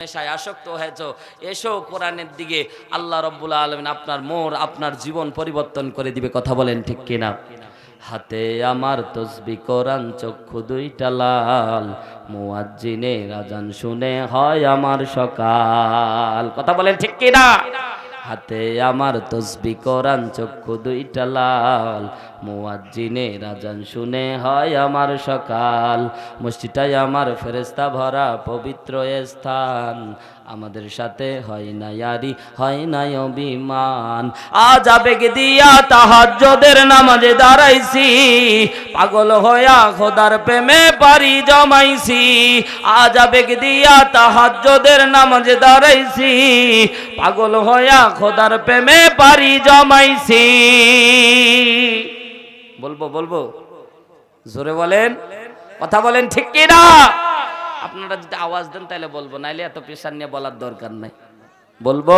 নেশায় আসক্ত হয়েছ, এসো কোরআনের দিকে। আল্লাহ রব্বুল আলমিন আপনার মোর, আপনার জীবন পরিবর্তন করে দিবে, কথা বলেন ঠিক কিনা? হাতে আমার তসবি, কোরআন, চক্ষু দুইটা লাল। মুয়াজ্জিনে রাজান শুনে হয় আমার সকাল। কথা বলেন ঠিক কিনা? হাতে আমার তসবি, কোরআন, চক্ষু দুইটা লাল। মুয়াজ্জিনে রাজান শুনে হয় আমার সকাল। মসজিদটাই আমার ফেরেস্তা ভরা পবিত্র স্থান। আমাদের সাথে হয় না ইয়ারি হয় না অভিমান। আজ আবেগ দিয়া তাহাজ্জদের নামাজে দাঁড়াইছি। পাগল হইয়া খোদার প্রেমে পারি জমাইছি। আজ আবেগ দিয়া তাহাজ্জদের নামাজে দাঁড়াইছি। পাগল হইয়া খোদার প্রেমে পারি জমাইছি। বলব বলব? জোরে বলেন। কথা বলেন ঠিক কি না আপনারা যদি আওয়াজ দেন তাহলে বলব, নাইলে এত পেশার নিয়ে বলার দরকার নাই। বলব?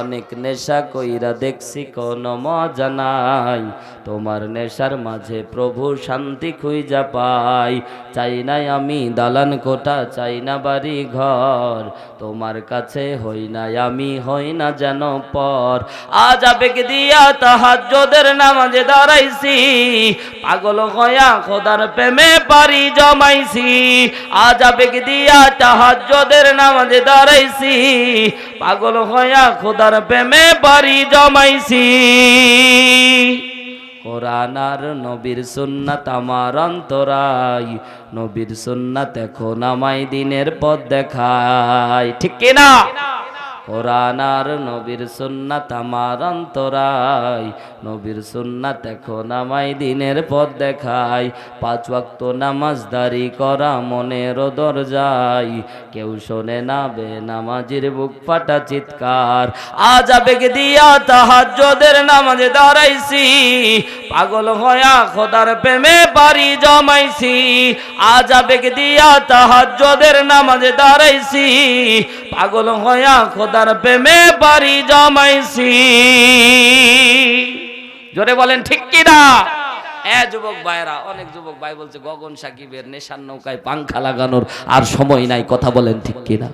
অনেক নেশা কইরা দেখছি কোন মজা নাই। তোমার নেশার মাঝে প্রভু শান্তি খুঁজা পাই। চাই নাই আমি দালান কোটা, চাই না বাড়ি ঘর। তোমার কাছে হই নাই আমি, হই না যেন পর। আজ আবেগ দিয়া তাহাজ্জদের নামাজে দাঁড়াইছি। পাগল হইয়া খোদার প্রেমে পারি জমাইছি। আজ আবেগ দিয়া তাহাজ্জদের নামাজে দাঁড়াইছি। পাগল হইয়া খোদার প্রেমে পারি জমাইছি। কোরআন আর নবীর সুন্নাত আমার অন্তরাই নবীর সুন্নাত এখন আমায় দিনের পথ দেখায়। ঠিক কিনা? আর নবীর সুন্নাত আমার অন্তরাই নবীর সুন্নাত এখন আমায় দিনের পথ দেখায়। পাঁচ ওয়াক্ত নামাজদারি করা মনের দরজাই কেউ শোনে না বে নামাজের বুক ফাটা চিৎকার। আজ আবেগ দিয়া তাহাজ্জদের নামাজে দাঁড়াইছি। পাগল হয়া খোদার প্রেমে বাড়ি জমাইছি। আজ আবেগ দিয়া তাহাজ্জদের নামাজে দাঁড়াইছি। পাগল হয়া খোদার প্রেমে বাড়ি জমাইছি। জোরে বলেন, ঠিক কিনা? এ যুবক ভাইরা অনেক যুবক ভাই বলছে, গগন সাকিবের নেশার নৌকায় পাংখা লাগানোর আর সময় নাই, কথা বলেন ঠিক কিনা?